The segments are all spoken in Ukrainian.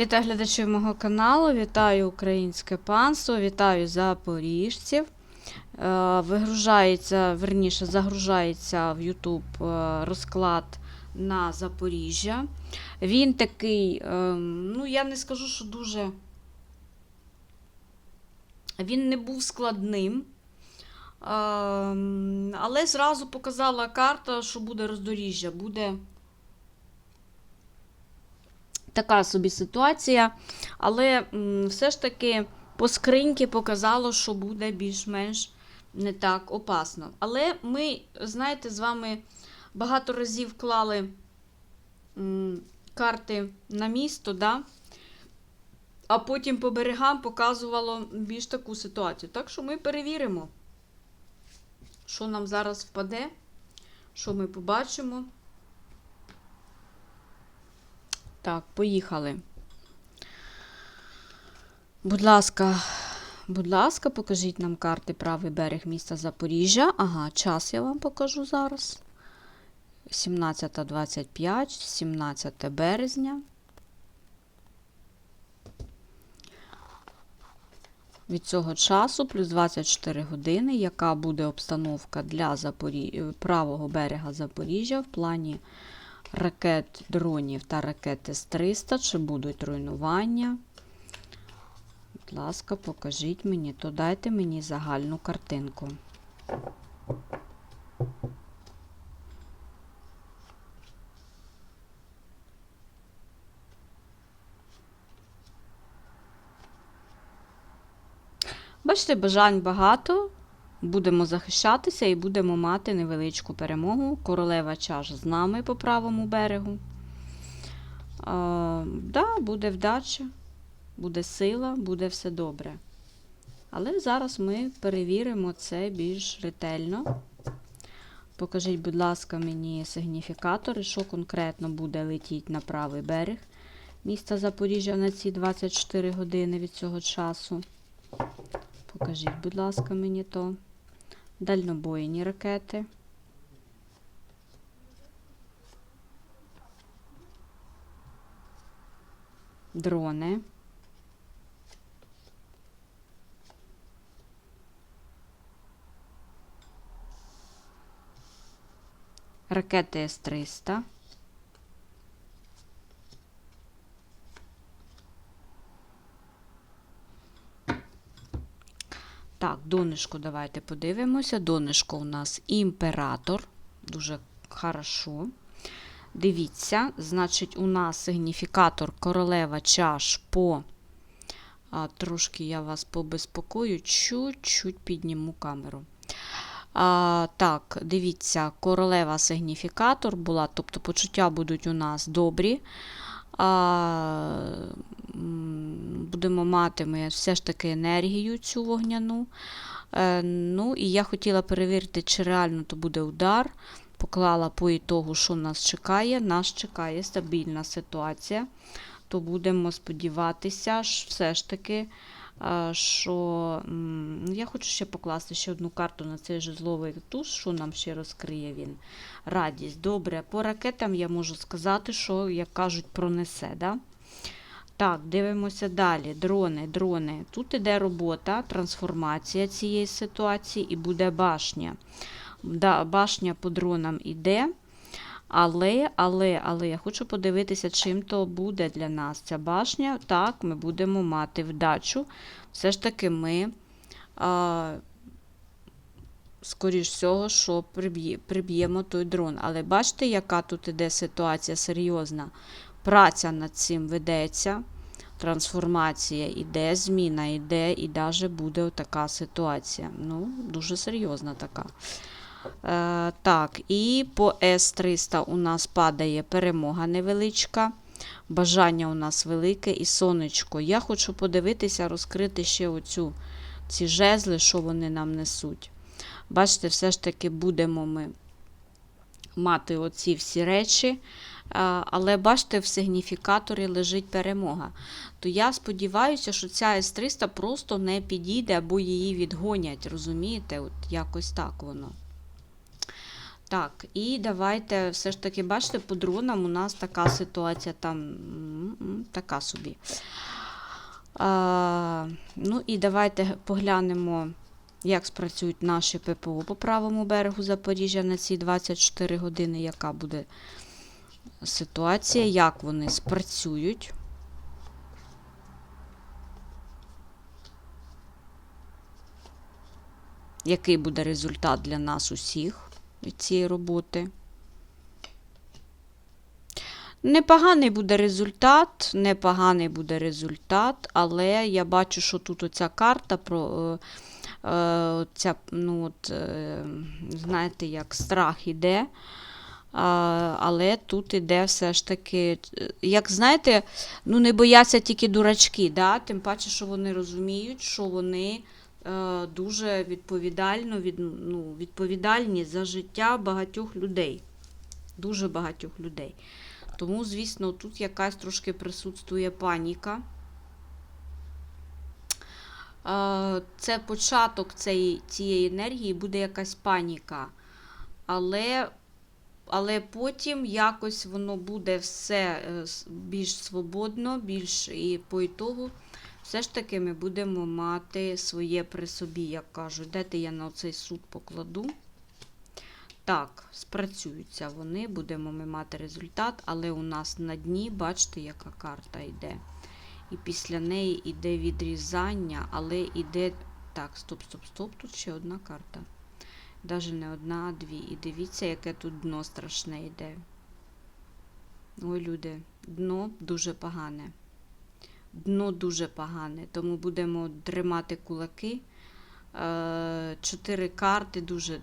Вітаю глядачів мого каналу, вітаю українське панство, вітаю запоріжців. Е, Вигружається, верніше, загружається в YouTube е, розклад на Запоріжжя. Він такий, е, ну я не скажу, що дуже. Він не був складним. Ем, Але зразу показала карта, що буде роздоріжжя, буде така собі ситуація. Але все ж таки по скриньки показало, що буде більш-менш не так опасно. Але ми, знаєте, з вами багато разів клали карти на місто, да? а потім по берегам показувало більш таку ситуацію. Так що ми перевіримо, що нам зараз впаде, що ми побачимо. Так, поїхали. Будь ласка, будь ласка, покажіть нам карти правий берег міста Запоріжжя. Ага, час я вам покажу зараз. 17.25, 17 березня. Від цього часу плюс 24 години, яка буде обстановка для Запорі... правого берега Запоріжжя в плані ракет, дронів та ракет С-300, чи будуть руйнування. Будь ласка, покажіть мені, то дайте мені загальну картинку. Бачите, бажань багато. Будемо захищатися і будемо мати невеличку перемогу. Королева чаш з нами по правому берегу. А, да, буде вдача, буде сила, буде все добре. Але зараз ми перевіримо це більш ретельно. Покажіть, будь ласка, мені сигніфікатори, що конкретно буде летіти на правий берег міста Запоріжжя на ці 24 години від цього часу. Покажіть, будь ласка, мені то. Дальнобойні ракети. Дрони. Ракети С-300. Так, донышко давайте подивимося. Донышко у нас імператор. Дуже хорошо. Дивіться, значить, у нас сигніфікатор королева чаш по. А, Трошки я вас побезпокою, чуть-чуть підніму камеру. А, Так, дивіться, королева сигніфікатор була, тобто почуття будуть у нас добрі. А, Будемо мати ми все ж таки енергію цю вогняну. Е, Ну, і я хотіла перевірити, чи реально то буде удар. Поклала по ітогу, що нас чекає. Нас чекає стабільна ситуація. То будемо сподіватися, що все ж таки, е, що я хочу ще покласти ще одну карту на цей жезловий туз, що нам ще розкриє він. Радість. Добре, по ракетам я можу сказати, що, як кажуть, пронесе. Да? Так, дивимося далі. Дрони, дрони. Тут іде робота, трансформація цієї ситуації і буде башня. Да, Башня по дронам іде. Але, але, але я хочу подивитися, чим то буде для нас ця башня. Так, ми будемо мати вдачу. Все ж таки, ми, а, скоріш всього, що приб'ємо той дрон. Але бачите, яка тут іде ситуація серйозна. Праця над цим ведеться, трансформація іде, зміна іде, і навіть буде така ситуація. Ну, дуже серйозна така. Е, так, і по С-300 у нас падає перемога невеличка. Бажання у нас велике і сонечко. Я хочу подивитися, розкрити ще оцю, ці жезли, що вони нам несуть. Бачите, все ж таки будемо ми мати оці всі речі. Але бачите, в сигніфікаторі лежить перемога. То я сподіваюся, що ця С-300 просто не підійде або її відгонять. Розумієте? От якось так воно. Так, і давайте все ж таки, бачите, по дронам у нас така ситуація там така собі. А, ну і давайте поглянемо, як спрацюють наші ППО по правому берегу Запоріжжя на ці 24 години, яка буде ситуація, як вони спрацюють. Який буде результат для нас усіх від цієї роботи? Непоганий буде результат, непоганий буде результат, але я бачу, що тут оця карта про е, е, ця, ну, от, е, знаєте, як страх іде. А, але тут іде все ж таки, як знаєте, ну не бояться тільки дурачки, да? тим паче, що вони розуміють, що вони е, дуже відповідально, від, ну, відповідальні за життя багатьох людей. Дуже багатьох людей. Тому, звісно, тут якась трошки присутствує паніка. Е, Це початок цієї, цієї енергії, буде якась паніка. Але, але потім якось воно буде все е, більш свободно, більш і по ітогу. Все ж таки ми будемо мати своє при собі, як кажуть. Дайте я на цей суд покладу. Так, спрацюються вони, будемо ми мати результат, але у нас на дні, бачите, яка карта йде. І після неї йде відрізання, але йде. Так, стоп, стоп, стоп. Тут ще одна карта. Навіть не одна, а дві. І дивіться, яке тут дно страшне йде. Ой, люди, дно дуже погане. Дно дуже погане, тому будемо тримати кулаки. Е, Чотири карти дуже,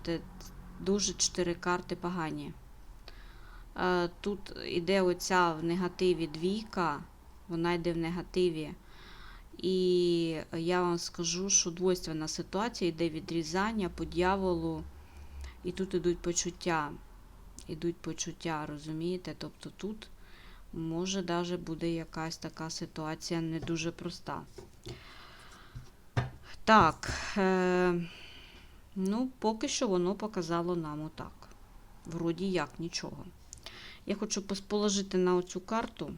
дуже чотири карти погані. Е, Тут іде оця в негативі двійка, вона йде в негативі. І я вам скажу, що двойственна ситуація йде відрізання по дьяволу, і тут ідуть почуття. Ідуть почуття, розумієте? Тобто тут може даже буде якась така ситуація не дуже проста. Так, е, ну, поки що воно показало нам отак. Вроді як нічого. Я хочу положити на оцю карту.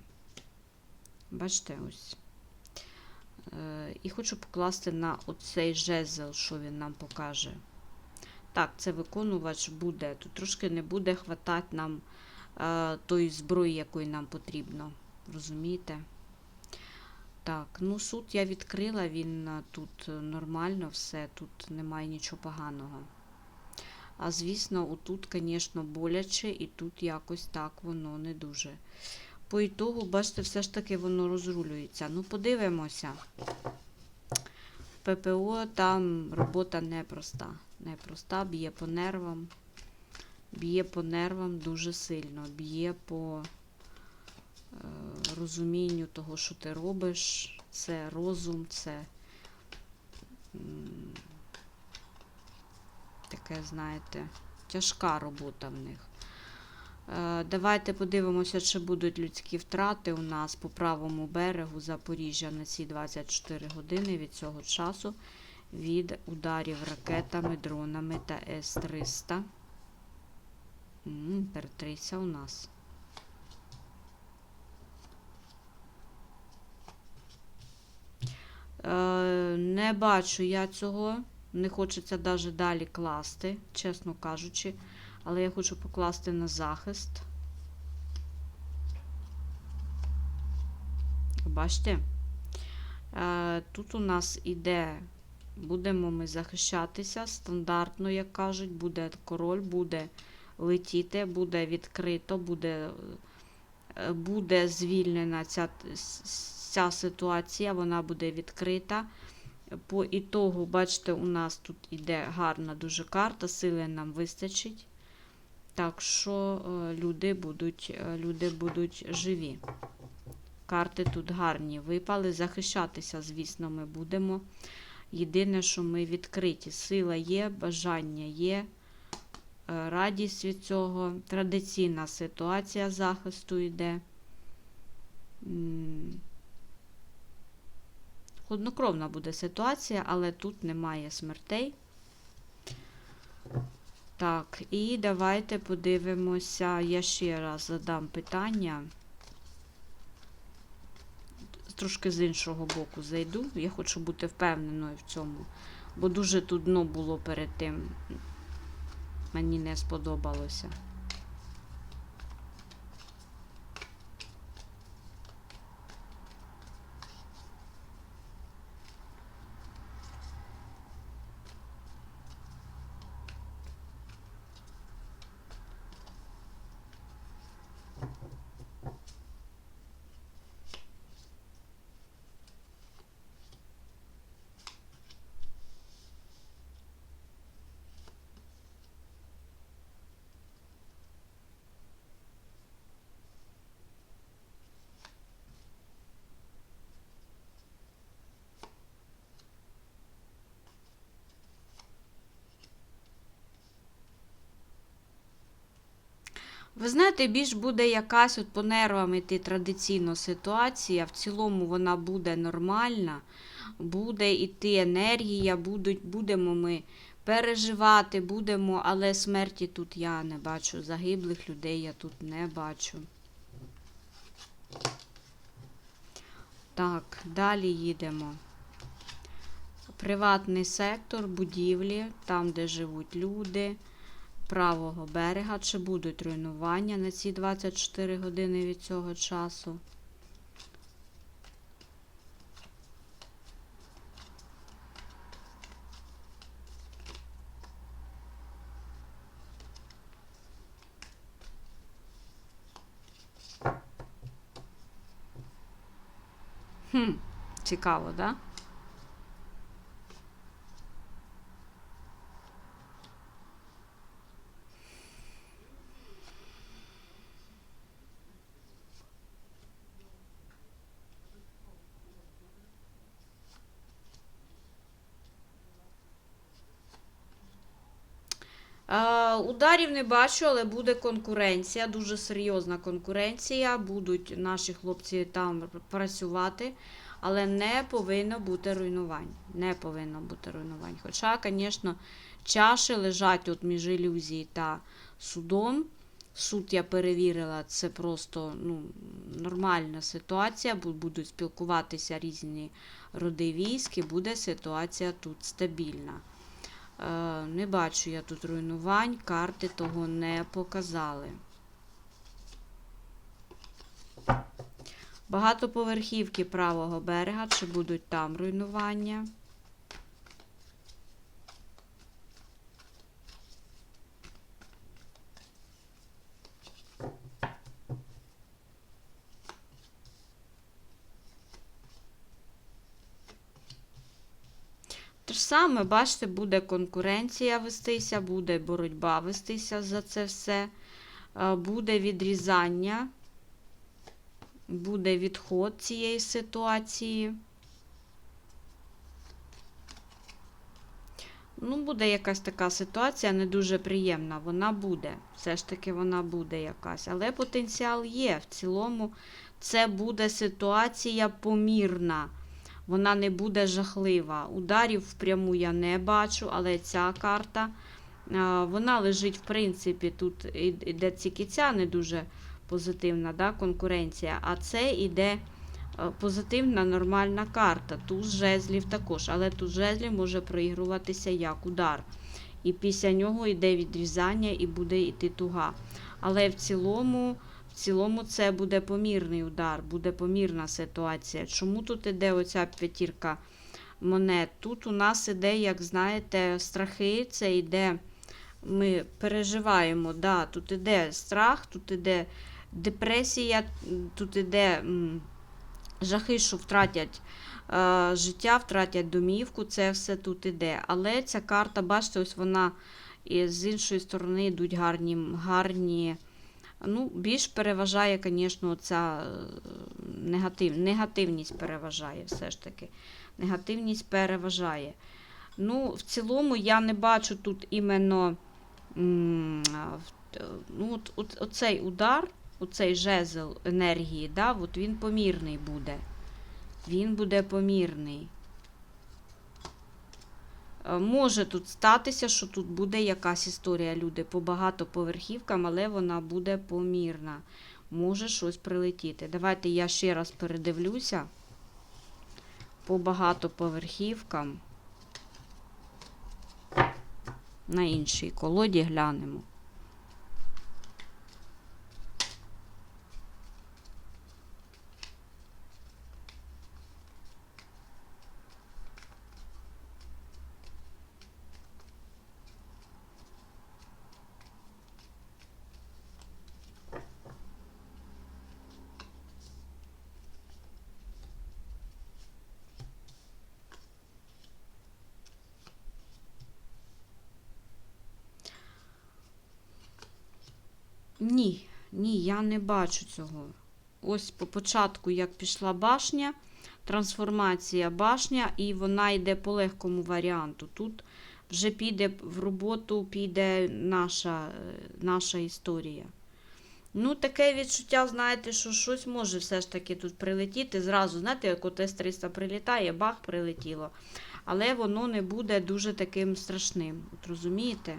Bачите, ось. Е, і хочу покласти на оцей жезл, що він нам покаже. Так, це виконувач буде. Тут трошки не буде хватати нам е, тої зброї, якої нам потрібно. Розумієте? Так, ну суд я відкрила, він е, тут е, нормально все, тут немає нічого поганого. А звісно, отут, звісно, боляче, і тут якось так воно не дуже. По ітогу, бачите, все ж таки воно розрулюється. Ну, подивимося. ППО там робота непроста. Непроста, б'є по нервам. Б'є по нервам дуже сильно. Б'є по е, розумінню того, що ти робиш. Це розум, це таке, знаєте, тяжка робота в них. Е, Давайте подивимося, чи будуть людські втрати у нас по правому берегу Запоріжжя на ці 24 години від цього часу від ударів ракетами, дронами та С-300. М, Імператриця у нас. Е, Не бачу я цього. Не хочеться навіть далі класти, чесно кажучи. Але я хочу покласти на захист. Бачите? Е, Тут у нас іде, будемо ми захищатися стандартно, як кажуть, буде король, буде летіти, буде відкрито, буде, е, буде звільнена ця, ця ситуація, вона буде відкрита. По ітогу, бачите, у нас тут іде гарна дуже карта, сили нам вистачить. Так що е, люди будуть, е, люди будуть живі. Карти тут гарні випали. Захищатися, звісно, ми будемо. Єдине, що ми відкриті. Сила є, бажання є, е, радість від цього. Традиційна ситуація захисту йде. М, Хладнокровна буде ситуація, але тут немає смертей. Так, і давайте подивимося. Я ще раз задам питання. трошки з іншого боку зайду. Я хочу бути впевненою в цьому. Бо дуже тут дно було перед тим. Мені не сподобалося. Ви знаєте, більш буде якась от по нервам іти традиційно ситуація. В цілому вона буде нормальна, буде йти енергія, будуть, будемо ми переживати, будемо, але смерті тут я не бачу. Загиблих людей я тут не бачу. Так, далі їдемо. Приватний сектор, будівлі, там, де живуть люди правого берега, чи будуть руйнування на ці 24 години від цього часу. Цікаво, да? Е, не бачу, але буде конкуренція, дуже серйозна конкуренція. Будуть наші хлопці там працювати, але не повинно бути руйнувань. Не повинно бути руйнувань. Хоча, звісно, чаші лежать от між ілюзією та судом. Суд я перевірила, це просто ну, нормальна ситуація. Будуть спілкуватися різні роди військ, і буде ситуація тут стабільна. Е, Не бачу я тут руйнувань, карти того не показали. Багатоповерхівки правого берега, чи будуть там руйнування? Саме, бачите, буде конкуренція вестися, буде боротьба вестися за це все, е, буде відрізання, буде відход цієї ситуації. Ну, буде якась така ситуація не дуже приємна. Вона буде. Все ж таки вона буде якась. Але потенціал є. В цілому це буде ситуація помірна. Вона не буде жахлива. Ударів впряму я не бачу, але ця карта, вона лежить, в принципі, тут іде тільки ця не дуже позитивна да, конкуренція, а це іде е, позитивна нормальна карта. Туз жезлів також, але туз жезлів може проігруватися як удар. І після нього йде відрізання і буде йти туга. Але в цілому. В цілому це буде помірний удар, буде помірна ситуація. Чому тут іде оця п'ятірка монет? Тут у нас іде, як знаєте, страхи, це йде, ми переживаємо, да, тут іде страх, тут іде депресія, тут іде жахи, що втратять е, життя, втратять домівку, це все тут іде. Але ця карта, бачите, ось вона і з іншої сторони йдуть гарні, гарні. Ну, більш переважає, звісно, ця е, негатив, негативність переважає все ж таки. Негативність переважає. Ну, в цілому я не бачу тут іменно е, ну, от, от, оцей удар, оцей жезл енергії, да, от він помірний буде. Він буде помірний. Е, Може тут статися, що тут буде якась історія, люди, по багатоповерхівкам, але вона буде помірна. Може щось прилетіти. Давайте я ще раз передивлюся. по багатоповерхівкам. На іншій колоді глянемо. Ні, ні, я не бачу цього. Ось по початку, як пішла башня, трансформація башня, і вона йде по легкому варіанту. Тут вже піде в роботу, піде наша, е, наша історія. Ну, таке відчуття, знаєте, що щось може все ж таки тут прилетіти. Зразу, знаєте, як от С-300 прилітає, бах, прилетіло. Але воно не буде дуже таким страшним. От розумієте?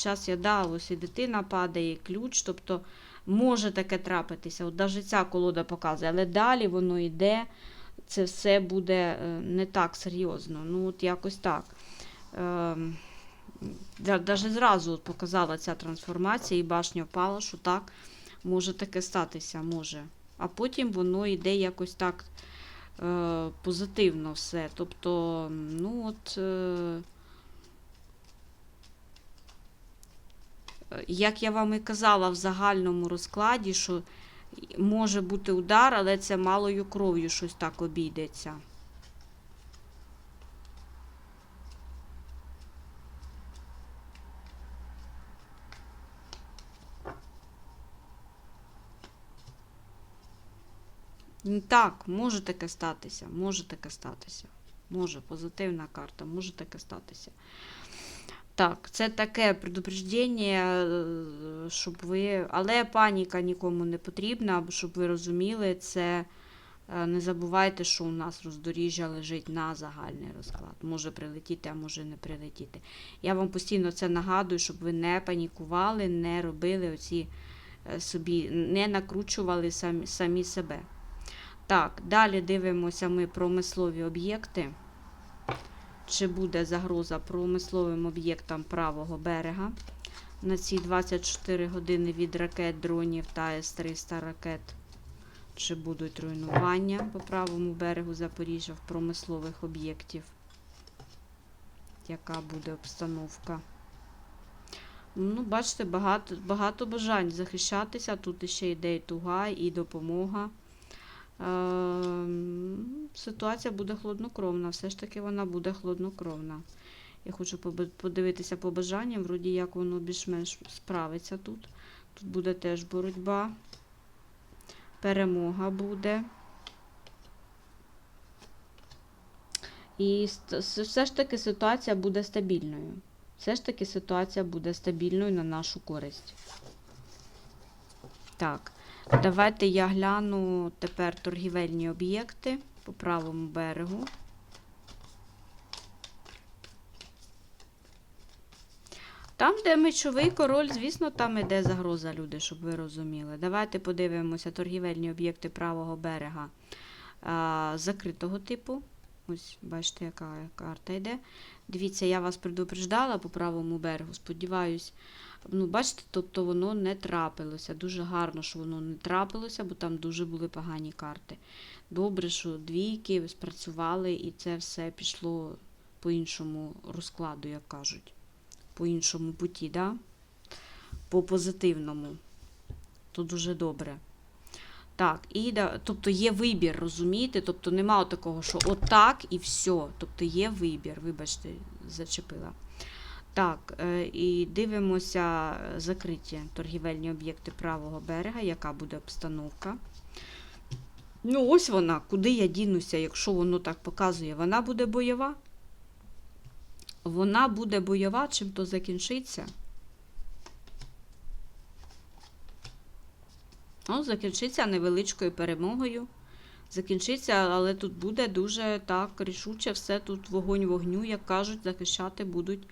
Час я да, ось і дитина падає, і ключ, тобто може таке трапитися. От навіть ця колода показує, але далі воно йде, це все буде е, не так серйозно. Ну, от якось так. Ем, Навіть зразу показала ця трансформація, і башня впала, що так, може таке статися, може. А потім воно йде якось так е, позитивно все. Тобто, ну от. Е, як я вам і казала в загальному розкладі, що може бути удар, але це малою кров'ю щось так обійдеться. Так, може таке статися, може таке статися. Може, позитивна карта, може таке статися. Так, це таке предупреждення, е, щоб ви. Але паніка нікому не потрібна, щоб ви розуміли, це е, не забувайте, що у нас роздоріжжя лежить на загальний розклад. Може прилетіти, а може не прилетіти. Я вам постійно це нагадую, щоб ви не панікували, не робили оці е, собі, не накручували самі, самі себе. Так, далі дивимося ми промислові об'єкти. Чи буде загроза промисловим об'єктам правого берега на ці 24 години від ракет, дронів та С-300 ракет? Чи будуть руйнування по правому берегу Запоріжжя в промислових об'єктів? Яка буде обстановка? Ну, бачите, багато, багато бажань захищатися. Тут ще йде і туга, і допомога. Ем, Ситуація буде хладнокровна, все ж таки вона буде хладнокровна. Я хочу подивитися по бажанням, вроді як воно більш-менш справиться тут. Тут буде теж боротьба, перемога буде. І все ж таки ситуація буде стабільною. Все ж таки ситуація буде стабільною на нашу користь. Так. Давайте я гляну тепер торгівельні об'єкти по правому берегу. Там, де мечовий король, звісно, там іде загроза, люди, щоб ви розуміли. Давайте подивимося торгівельні об'єкти правого берега а, закритого типу. Ось, бачите, яка карта йде. Дивіться, я вас предупреждала по правому берегу. Сподіваюсь, ну, бачите, тобто воно не трапилося. Дуже гарно, що воно не трапилося, бо там дуже були погані карти. Добре, що двійки спрацювали, і це все пішло по іншому розкладу, як кажуть. По іншому путі, да? по позитивному. То дуже добре. Так, і тобто є вибір, розумієте? Тобто нема такого, що отак і все. Тобто є вибір, вибачте, зачепила. Так, е, і дивимося закриті торгівельні об'єкти правого берега, яка буде обстановка. Ну, ось вона, куди я дінуся, якщо воно так показує, вона буде бойова. Вона буде бойова, чим то закінчиться. Ну, закінчиться невеличкою перемогою. Закінчиться, але тут буде дуже так рішуче все. Тут вогонь вогню, як кажуть, захищати будуть.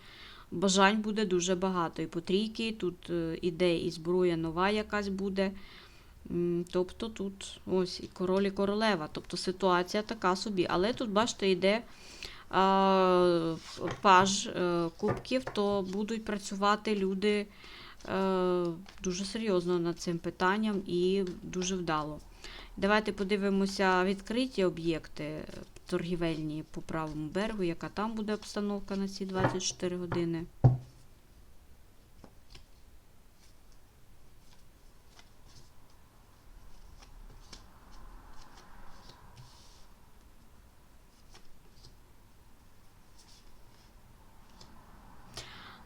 Бажань буде дуже багато. І по трійки, тут е, іде і зброя нова якась буде. Тобто тут ось і король і королева. Тобто ситуація така собі. Але тут, бачите, йде а, паж е, кубків, то будуть працювати люди дуже серйозно над цим питанням і дуже вдало. Давайте подивимося відкриті об'єкти е, торгівельні по правому берегу, яка там буде обстановка на ці 24 години.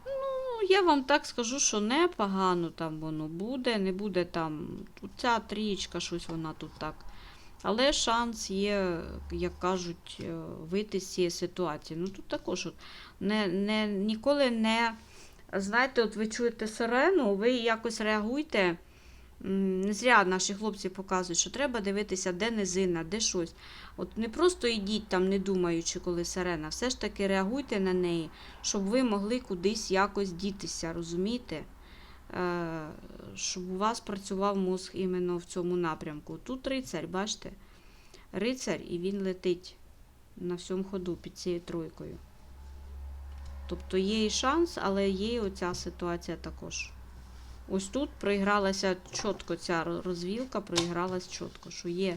Ну, я вам так скажу, що непогано там воно буде, не буде там. Ця трієчка, щось вона тут так. Але шанс є, як кажуть, е, вийти з цієї ситуації. Ну тут також от, не, не, ніколи не. Знаєте, от ви чуєте сирену, ви якось реагуйте. Не зря наші хлопці показують, що треба дивитися, де низина, де щось. От не просто йдіть там, не думаючи, коли сирена, все ж таки реагуйте на неї, щоб ви могли кудись якось дітися, розумієте? Е, щоб у вас працював мозг іменно в цьому напрямку. Тут рицарь, бачите? Рицарь, і він летить на всьому ходу під цією тройкою. Тобто є і шанс, але є і оця ситуація також. Ось тут проігралася чітко ця розвілка, проігралась чітко, що є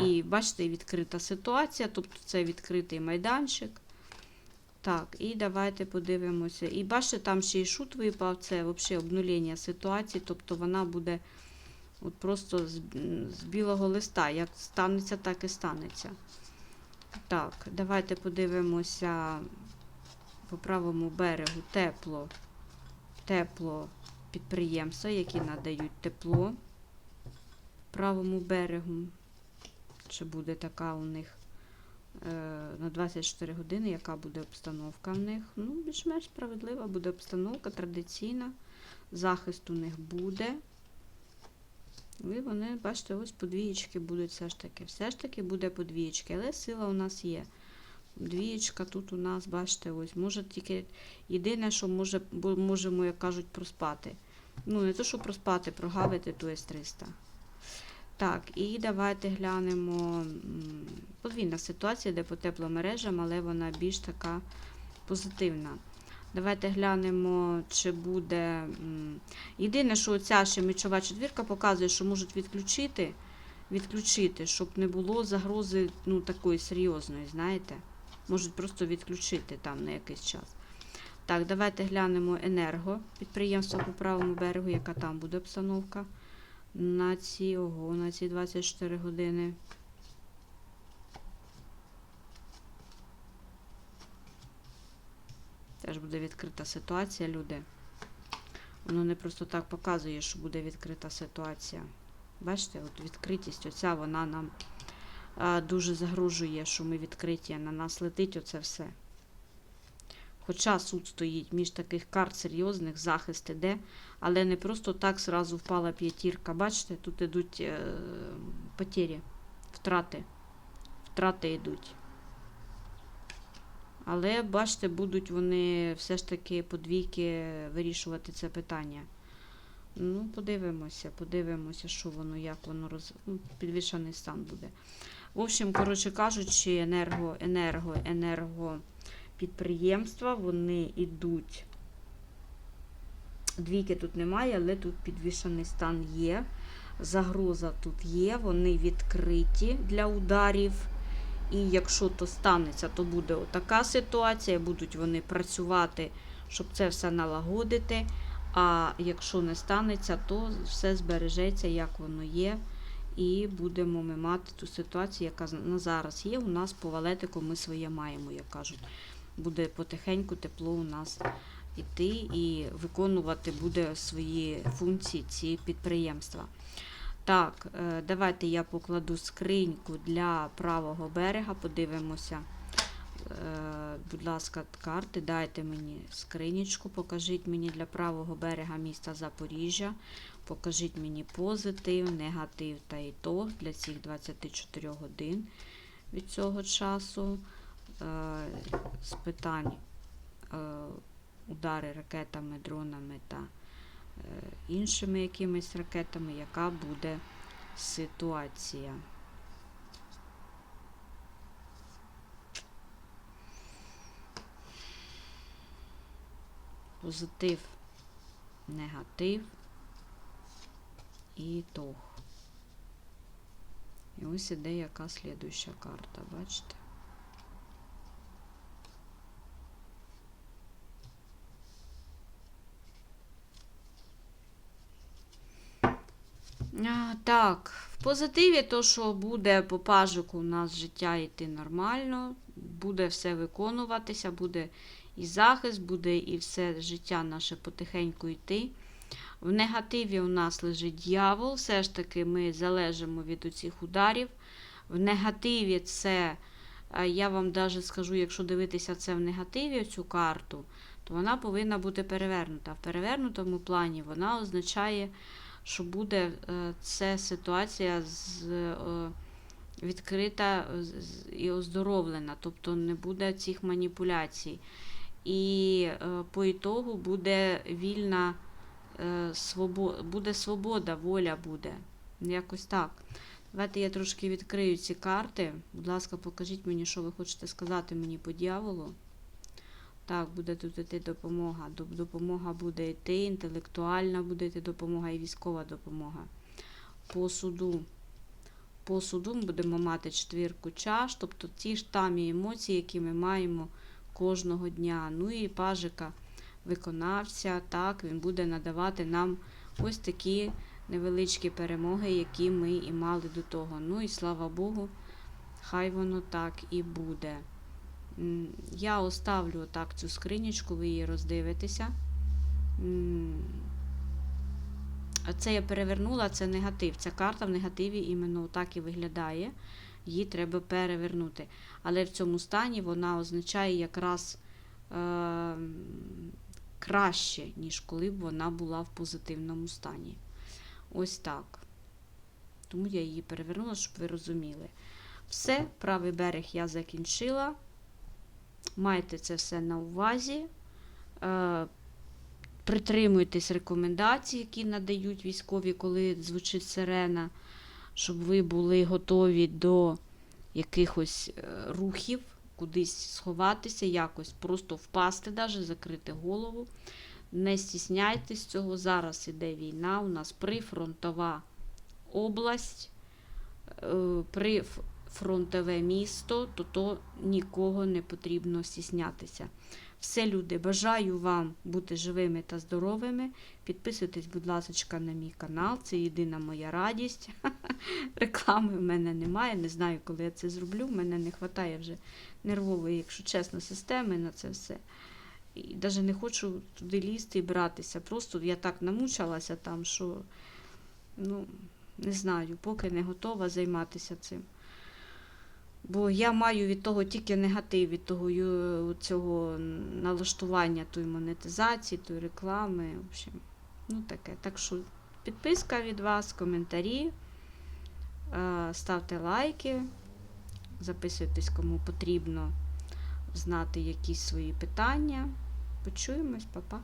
і бачите, відкрита ситуація, тобто це відкритий майданчик. Так, і давайте подивимося. І бачите, там ще й шут випав, це взагалі обнулення ситуації, тобто вона буде от просто з, з білого листа. Як станеться, так і станеться. Так, давайте подивимося по правому берегу тепло, тепло підприємства, які надають тепло правому берегу. Чи буде така у них е, на 24 години, яка буде обстановка в них? Ну, більш-менш справедлива буде обстановка, традиційна. Захист у них буде. І вони, бачите, ось подвієчки будуть все ж таки. Все ж таки буде подвієчки, але сила у нас є. Двієчка тут у нас, бачите, ось, може тільки єдине, що може, можемо, як кажуть, проспати. Ну, не то, що проспати, прогавити ту С-300. Так, і давайте глянемо подвійна ситуація, де по тепломережам, але вона більш така позитивна. Давайте глянемо, чи буде. Єдине, що ця ще мечова четвірка показує, що можуть відключити, відключити, щоб не було загрози ну, такої серйозної, знаєте. Можуть просто відключити там на якийсь час. Так, давайте глянемо енерго підприємство по правому берегу, яка там буде обстановка на ці, ого, на ці 24 години. Теж буде відкрита ситуація, люди. Воно не просто так показує, що буде відкрита ситуація. Бачите, от відкритість, оця вона нам дуже загрожує, що ми відкриті, на нас летить оце все. Хоча суд стоїть між таких карт серйозних, захист іде, але не просто так зразу впала п'ятірка. Бачите, тут йдуть е, потері, втрати. Втрати йдуть. Але, бачите, будуть вони все ж таки подвійки вирішувати це питання. Ну, подивимося, подивимося, що воно, як воно роз... ну, підвішаний стан буде. В общем, коротше кажучи, енерго, енерго, енерго підприємства, вони йдуть. Двійки тут немає, але тут підвішаний стан є. Загроза тут є, вони відкриті для ударів. І якщо то станеться, то буде така ситуація, будуть вони працювати, щоб це все налагодити. А якщо не станеться, то все збережеться, як воно є. І будемо ми мати ту ситуацію, яка на зараз є. У нас по валетику ми своє маємо, як кажуть. Буде потихеньку тепло у нас іти і виконувати буде свої функції ці підприємства. Так, е, давайте я покладу скриньку для правого берега, подивимося. Е, Будь ласка, карти, дайте мені скринічку, покажіть мені для правого берега міста Запоріжжя. Покажіть мені позитив, негатив та ітог для цих 24 годин від цього часу. Е, З питань е, удари ракетами, дронами та е, іншими якимись ракетами, яка буде ситуація. Позитив, негатив і ітог. І ось іде яка слідуюча карта, бачите? А, Так, в позитиві то, що буде по пажику у нас життя йти нормально, буде все виконуватися, буде і захист, буде і все життя наше потихеньку йти. В негативі у нас лежить дьявол, все ж таки ми залежимо від оцих ударів. В негативі це, я вам навіть скажу, якщо дивитися це в негативі, цю карту, то вона повинна бути перевернута. В перевернутому плані вона означає, що буде е, це ситуація з, е, відкрита і оздоровлена, тобто не буде цих маніпуляцій. І е, по ітогу буде вільна е, свобода, буде свобода, воля буде. Якось так. Давайте я трошки відкрию ці карти. Будь ласка, покажіть мені, що ви хочете сказати мені по дьяволу. Так, буде тут йти допомога. Допомога буде йти, інтелектуальна буде йти допомога і військова допомога. По суду. По суду будемо мати четвірку чаш, тобто ті ж самі емоції, які ми маємо кожного дня. Ну і пажика виконавця, так, він буде надавати нам ось такі невеличкі перемоги, які ми і мали до того. Ну і слава Богу, хай воно так і буде. Я оставлю так цю скринічку, ви її роздивитеся. Це я перевернула, це негатив. Ця карта в негативі іменно так і виглядає. Її треба перевернути. Але в цьому стані вона означає якраз е, краще, ніж коли б вона була в позитивному стані. Ось так. Тому я її перевернула, щоб ви розуміли. Все, правий берег я закінчила. Майте це все на увазі. Е, притримуйтесь рекомендацій, які надають військові, коли звучить сирена, щоб ви були готові до якихось е, рухів, кудись сховатися, якось просто впасти, даже, закрити голову. Не стісняйтесь цього. Зараз іде війна. У нас прифронтова область, прифронтове місто, то то нікого не потрібно стіснятися. Все, люди, бажаю вам бути живими та здоровими. Підписуйтесь, будь ласка, на мій канал. Це єдина моя радість. Реклами в мене немає. Не знаю, коли я це зроблю. В мене не вистачає вже нервової, якщо чесно, системи на це все. І навіть не хочу туди лізти і братися. Просто я так намучилася там, що ну, не знаю, поки не готова займатися цим. Бо я маю від того тільки негатив, від того цього налаштування тої монетизації, тої реклами. В общем, ну таке. Так що підписка від вас, коментарі, е, ставте лайки, записуйтесь, кому потрібно знати якісь свої питання. Почуємось, па-па.